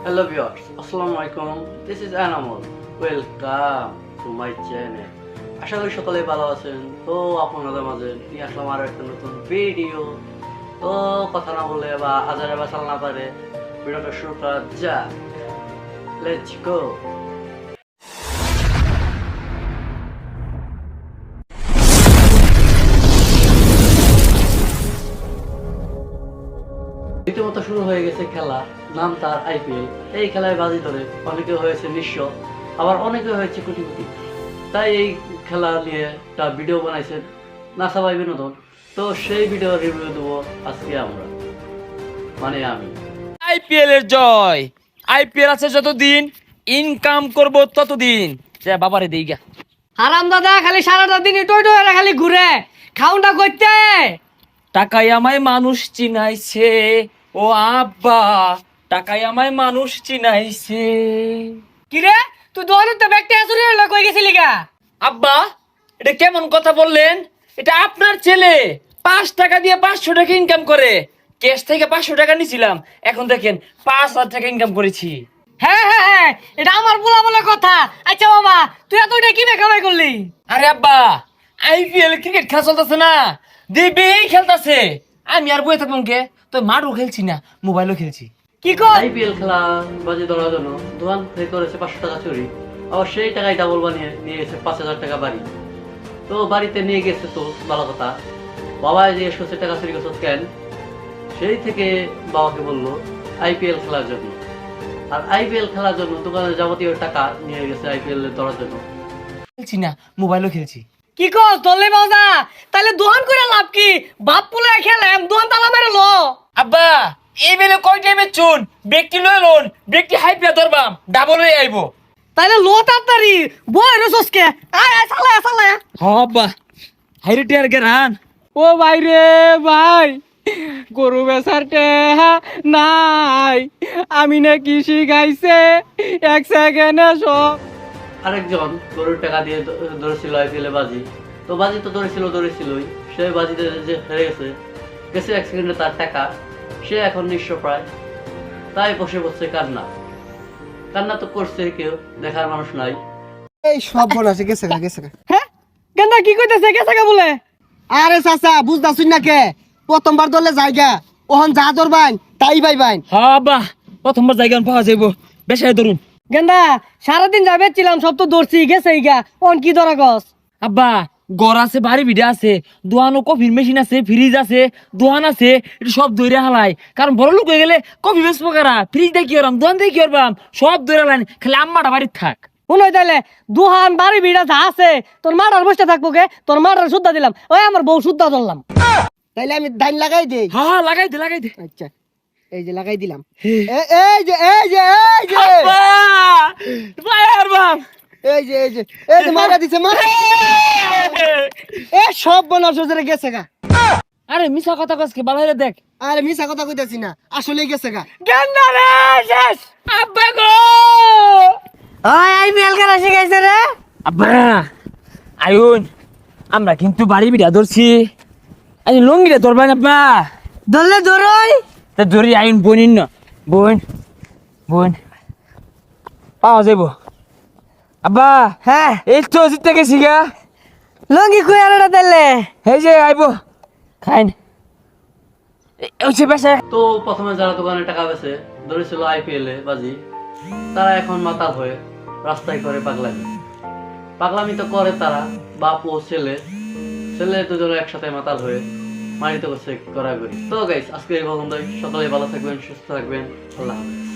Hello viewers, Assalamu alaikum. This is Animal. Welcome to my channel. আশা করি সকলে ভালো আছেন তো আপনাদের মাঝে নিয়ে আসলাম আরও একটা নতুন ভিডিও তো কথা না বলে বা আজারে বাসাল না পারে ভিডিওটা শুরু করা যা লেটস গো রীতিমতো শুরু হয়ে গেছে খেলা নাম তার আইপিএল। এই খেলায় বাজি ধরে অনেকে হয়েছে নিঃস্ব আবার অনেকে হয়েছে কোটি কোটি তাই এই খেলা নিয়ে একটা ভিডিও বানাইছে নাসা ভাই বিনোদন। তো সেই ভিডিও রিভিউ দেবো আজকে আমরা। মানে আমি। আইপিএল এর জয়। আইপিএল আছে যতদিন ইনকাম করব ততদিন। যা বাবারে দেই গা। হারাম দাদা খালি সারাটা দিন টই টই খালি ঘুরে। খাউনটা করতে। টাকায় আমায় মানুষ চিনাইছে। ও আব্বা টাকায় আমায় মানুষ চিনাইছে। কি রে তুই দোকানের তো ব্যাগটা আসুরি হলো কই গেছিলি গা। আব্বা এটা কেমন কথা বললেন? এটা আপনার ছেলে পাঁচ টাকা দিয়ে পাঁচশো টাকা ইনকাম করে। ক্যাশ থেকে পাঁচশো টাকা নিছিলাম এখন দেখেন পাঁচ হাজার টাকা ইনকাম করেছি। হ্যাঁ হ্যাঁ হ্যাঁ এটা আমার বলা বলে কথা। আচ্ছা বাবা তুই এত এটা কি কামাই করলি? আরে আব্বা আইপিএল ক্রিকেট খেলা চলতেছে না। দিবি খেলতেছে। আমি আর বই থাকলাম কে? তো মাঠও খেলছি না মোবাইলও খেলছি। কি কর? আইপিএল খেলা বাজি ধরার জন্য দোকান থেকে করেছে পাঁচশো টাকা চুরি। আবার সেই টাকায় ডাবল বানিয়ে নিয়ে গেছে পাঁচ হাজার টাকা বাড়ি। তো বাড়িতে নিয়ে গেছে তো ভালো কথা। বাবা করছে টাকা চুরি করছ কেন? সেই থেকে বাবাকে বলল আইপিএল খেলার জন্য। আর আইপিএল খেলার জন্য দোকানের যাবতীয় টাকা নিয়ে গেছে আইপিএল ধরার জন্য। খেলছি না মোবাইলও খেলছি। কি কর? তোলে বাবা তাহলে দোকান করে লাভ কি? বাপ পুলে খেলাম দোকান তালা মেরে লো। আব্বা এই বেলে কয় টাইমে চুন? ব্যক্তি লয়ে লোন ব্যক্তি হাই পিয়া ধরবাম ডাবল হয়ে আইবো। তাহলে লো তাড়াতাড়ি বই রে সসকে আয় আয় চালা চালা হ আব্বা। হাইরে টিয়ার গেরান ও ভাই রে ভাই গরু বেচার টেহা নাই। আমি না কি শিখাইছে এক সেকেন্ডে সব। আরেকজন গরুর টাকা দিয়ে ধরেছিল আইপিএল এ বাজি। তো বাজি তো ধরেছিল ধরেছিলই। সে বাজিতে যে হেরে গেছে। গেছে এক সেকেন্ডে তার টাকা সে এখন নিঃস্ব প্রায় তাই বসে বসছে কান্না। কান্না তো করছে কেউ দেখার মানুষ নাই। এই সব বল আছে গেছে গা গেছে গা। হ্যাঁ? গেন্দা কি কইতেছে গেছে কে বলে? আরে চাচা বুঝতাছুন না কে? প্রথমবার দলে জায়গা। ওহন যা ধরবাইন তাই বাই বাইন। হ আব্বা প্রথমবার জায়গা পাওয়া যাইবো। বেশাই ধরুন। গেন্দা সারাদিন যাবে ছিলাম সব তো দৌড়ছি গেছে গা। অন কি ধরা গছ আব্বা গড় আছে বাড়ি ভিড়ে আছে দোয়ানো কফির মেশিন আছে ফ্রিজ আছে দোয়ান আছে এটা সব দৈরে হালাই। কারণ বড় লোক হয়ে গেলে কফি বেসবো কারা? ফ্রিজ দিয়ে কি করবাম দোয়ান দিয়ে কি করবাম? সব দৈরে হালাই খালি আম্মাটা বাড়ির থাক। শুনো তাইলে দুহান বাড়ি ভিড়া যা আছে। তোর বসে থাকব কে? তোর মাটার শুদ্ধা দিলাম। ওই আমার বউ শুদ্ধা ধরলাম। তাইলে আমি ধান লাগাই দেই। হ্যাঁ হ্যাঁ লাগাই দে লাগাই দে। আচ্ছা এই যে লাগাই দিলাম। এই যে এই যে এই যে। ভাই আর বাপ! এই যে এই যে এই যে মারা দিছে মারা এ সব বনার সোজরে গেছে গা। আরে মিশা কথা কসকে বালাইরে দেখ। আরে মিছা কথা কইতাছি না আসলে গেছে গা। গেন্দা রে শেষ। আব্বা গো। ওই আই মেল করা শিখাইছে রে। আব্বা আয়ুন আমরা কিন্তু বাড়ি বিড়া ধরছি। আজ লঙ্গিটা ধরবেন আব্বা। ধরলে ধরই। তা ধরি আইন বোনিন না। বোন বোন। পাওয়া যাইব। আব্বা হ্যাঁ। এই তো জিতে গেছি গা। লঙ্গি কই তাইলে এই যে আইব। খাইন। বেসে তো প্রথমে যারা দোকানে টাকা বেছে ধরেছিল আইপিএল এ বাজি তারা এখন মাতাল হয়ে রাস্তায় করে পাগলামি। পাগলামি তো করে তারা বাপ ও ছেলে। ছেলে দুজনে একসাথে মাতাল হয়ে মারিতে করছে করাগরি তো গাইস আজকে এই পর্যন্তই। সকলে ভালো থাকবেন সুস্থ থাকবেন। আল্লাহ হাফেজ।